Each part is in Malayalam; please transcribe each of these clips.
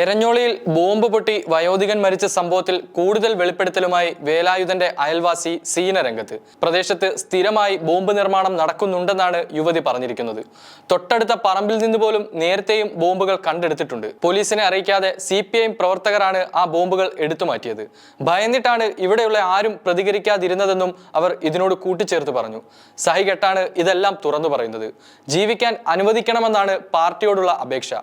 എരഞ്ഞോളിയിൽ ബോംബ് പൊട്ടി വയോധികൻ മരിച്ച സംഭവത്തിൽ കൂടുതൽ വെളിപ്പെടുത്തലുമായി വേലായുധന്റെ അയൽവാസി സീന രംഗത്ത്. പ്രദേശത്ത് സ്ഥിരമായി ബോംബ് നിർമ്മാണം നടക്കുന്നുണ്ടെന്നാണ് യുവതി പറഞ്ഞിരിക്കുന്നത്. തൊട്ടടുത്ത പറമ്പിൽ നിന്ന് പോലും നേരത്തെയും ബോംബുകൾ കണ്ടെടുത്തിട്ടുണ്ട്. പോലീസിനെ അറിയിക്കാതെ സി പ്രവർത്തകരാണ് ആ ബോംബുകൾ എടുത്തുമാറ്റിയത് ഭയന്നിട്ടാണ് ഇവിടെയുള്ള ആരും പ്രതികരിക്കാതിരുന്നതെന്നും അവർ ഇതിനോട് കൂട്ടിച്ചേർത്ത് പറഞ്ഞു. സഹികെട്ടാണ് ഇതെല്ലാം തുറന്നു പറയുന്നത്. ജീവിക്കാൻ അനുവദിക്കണമെന്നാണ് പാർട്ടിയോടുള്ള അപേക്ഷ.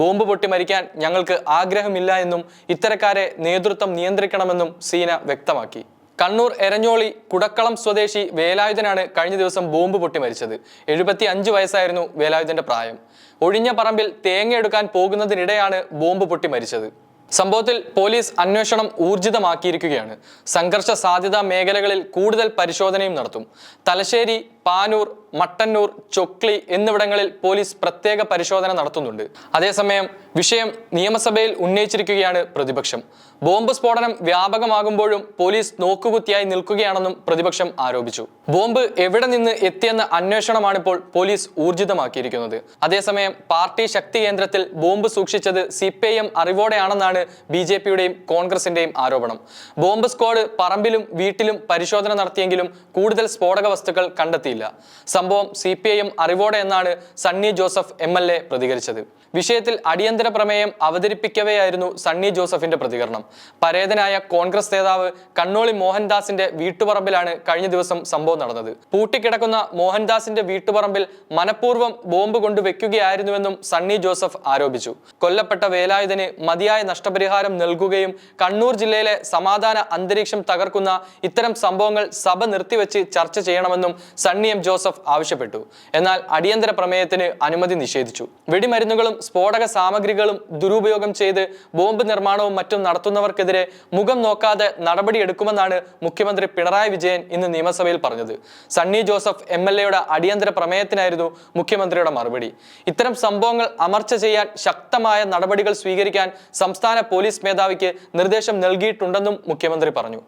ബോംബ് പൊട്ടി മരിക്കാൻ ഞങ്ങൾക്ക് ആഗ്രഹമില്ല എന്നും ഇത്തരക്കാരെ നേതൃത്വം നിയന്ത്രിക്കണമെന്നും സീന വ്യക്തമാക്കി. കണ്ണൂർ എരഞ്ഞോളി കുടക്കളം സ്വദേശി വേലായുധനാണ് കഴിഞ്ഞ ദിവസം ബോംബ് പൊട്ടി മരിച്ചത്. എഴുപത്തി അഞ്ച് വയസ്സായിരുന്നു വേലായുധന്റെ പ്രായം. ഒഴിഞ്ഞ പറമ്പിൽ തേങ്ങ എടുക്കാൻ പോകുന്നതിനിടെയാണ് ബോംബ് പൊട്ടി മരിച്ചത്. സംഭവത്തിൽ പോലീസ് അന്വേഷണം ഊർജിതമാക്കിയിരിക്കുകയാണ്. സംഘർഷ സാധ്യതാ മേഖലകളിൽ കൂടുതൽ പരിശോധനയും നടത്തും. തലശ്ശേരി പാനൂർ മട്ടന്നൂർ ചൊക്ലി എന്നിവിടങ്ങളിൽ പോലീസ് പ്രത്യേക പരിശോധന നടത്തുന്നുണ്ട്. അതേസമയം വിഷയം നിയമസഭയിൽ ഉന്നയിച്ചിരിക്കുകയാണ് പ്രതിപക്ഷം. ബോംബ് സ്ഫോടനം വ്യാപകമാകുമ്പോഴും പോലീസ് നോക്കുകുത്തിയായി നിൽക്കുകയാണെന്നും പ്രതിപക്ഷം ആരോപിച്ചു. ബോംബ് എവിടെ നിന്ന് എത്തിയെന്ന അന്വേഷണമാണ് ഇപ്പോൾ പോലീസ് ഊർജിതമാക്കിയിരിക്കുന്നത്. അതേസമയം പാർട്ടി ശക്തി കേന്ദ്രത്തിൽ ബോംബ് സൂക്ഷിച്ചത് സി പി ഐ എം അറിവോടെയാണെന്നാണ് ബി ജെ പിയുടെയും കോൺഗ്രസിന്റെയും ആരോപണം. ബോംബ് സ്ക്വാഡ് പറമ്പിലും വീട്ടിലും പരിശോധന നടത്തിയെങ്കിലും കൂടുതൽ സ്ഫോടക വസ്തുക്കൾ കണ്ടെത്തിയില്ല സംഭവം സി പി ഐ എം അറിവോടെ എന്നാണ് Sunny Joseph M L A പ്രതികരിച്ചത്. വിഷയത്തിൽ അടിയന്തര പ്രമേയം അവതരിപ്പിക്കവെയായിരുന്നു സണ്ണി ജോസഫിന്റെ പ്രതികരണം. പരേതനായ കോൺഗ്രസ് നേതാവ് കണ്ണോളി മോഹൻദാസിന്റെ വീട്ടുപറമ്പിലാണ് കഴിഞ്ഞ ദിവസം സംഭവം നടന്നത്. പൂട്ടിക്കിടക്കുന്ന മോഹൻദാസിന്റെ വീട്ടുപറമ്പിൽ മനഃപൂർവം ബോംബ് കൊണ്ട് വെക്കുകയായിരുന്നുവെന്നും സണ്ണി ജോസഫ് ആരോപിച്ചു. കൊല്ലപ്പെട്ട വേലായുധന് മതിയായ നഷ്ടപരിഹാരം നൽകുകയും കണ്ണൂർ ജില്ലയിലെ സമാധാന അന്തരീക്ഷം തകർക്കുന്ന ഇത്തരം സംഭവങ്ങൾ സഭ നിർത്തിവെച്ച് ചർച്ച ചെയ്യണമെന്നും സണ്ണി എം ജോസഫ് ആവശ്യപ്പെട്ടു. എന്നാൽ അടിയന്തര പ്രമേയത്തിന് അനുമതി നിഷേധിച്ചു. വെടിമരുന്നുകളും സ്ഫോടക സാമഗ്രികളും ദുരുപയോഗം ചെയ്ത് ബോംബ് നിർമ്മാണവും മറ്റും നടത്തുന്നവർക്കെതിരെ മുഖം നോക്കാതെ നടപടിയെടുക്കുമെന്നാണ് മുഖ്യമന്ത്രി പിണറായി വിജയൻ ഇന്ന് നിയമസഭയിൽ പറഞ്ഞത്. സണ്ണി ജോസഫ് എം എൽ എയുടെ അടിയന്തര പ്രമേയത്തിനായിരുന്നു മുഖ്യമന്ത്രിയുടെ മറുപടി. ഇത്തരം സംഭവങ്ങൾ അമർച്ച ചെയ്യാൻ ശക്തമായ നടപടികൾ സ്വീകരിക്കാൻ സംസ്ഥാന പോലീസ് മേധാവിക്ക് നിർദ്ദേശം നൽകിയിട്ടുണ്ടെന്നും മുഖ്യമന്ത്രി പറഞ്ഞു.